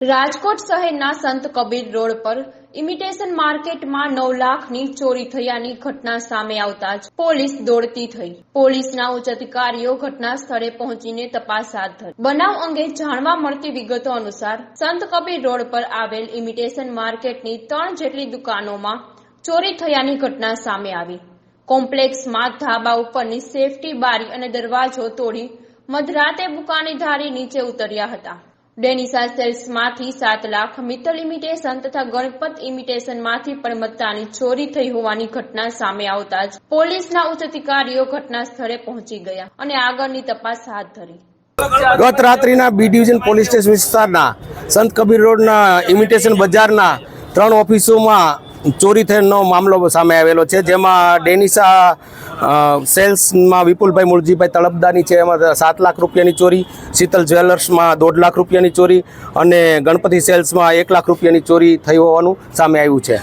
રાજકોટ શહેરના સંત કબીર રોડ પર ઇમિટેશન માર્કેટમાં નવ લાખની ચોરી થયાની ઘટના સામે આવતા જ પોલીસ દોડતી થઈ. પોલીસના ઉચ્ચ અધિકારીઓ ઘટના સ્થળે પહોંચીને તપાસ હાથ ધરી. બનાવ અંગે જાણવા મળતી વિગતો અનુસાર સંત કબીર રોડ પર આવેલ ઇમિટેશન માર્કેટની ત્રણ જેટલી દુકાનોમાં ચોરી થયાની ઘટના સામે આવી. કોમ્પ્લેક્સમાં ધાબા ઉપરની સેફટી બારી અને દરવાજો તોડી મધરાતે બુકાનીધારી નીચે ઉતર્યા હતા. ડેનિસા સેલ્સમાંથી સાત લાખ મિત્તલ ઇમિટેશન તથા ગણપત ઇમિટેશનમાંથી પણ મત્તાની ચોરી થઈ હોવાની ઘટના સામે આવતા જ પોલીસના ઉચ્ચ અધિકારીઓ ઘટના સ્થળે પહોંચી ગયા અને આગળની તપાસ હાથ ધરી. ગત રાત્રિના બી ડિવિઝન પોલીસ સ્ટેશન વિસ્તારના સંત કબીર રોડના ઇમિટેશન બજારના ત્રણ ઓફિસોમાં ચોરી થયેલનો મામલો સામે આવેલો છે, જેમાં ડેનિસા સેલ્સમાં વિપુલભાઈ મુળજીભાઈ તળપદાની છે, એમાં સાત લાખ રૂપિયાની ચોરી, શીતલ જ્વેલર્સમાં દોઢ લાખ રૂપિયાની ચોરી અને ગણપતિ સેલ્સમાં એક લાખ રૂપિયાની ચોરી થઈ હોવાનું સામે આવ્યું છે.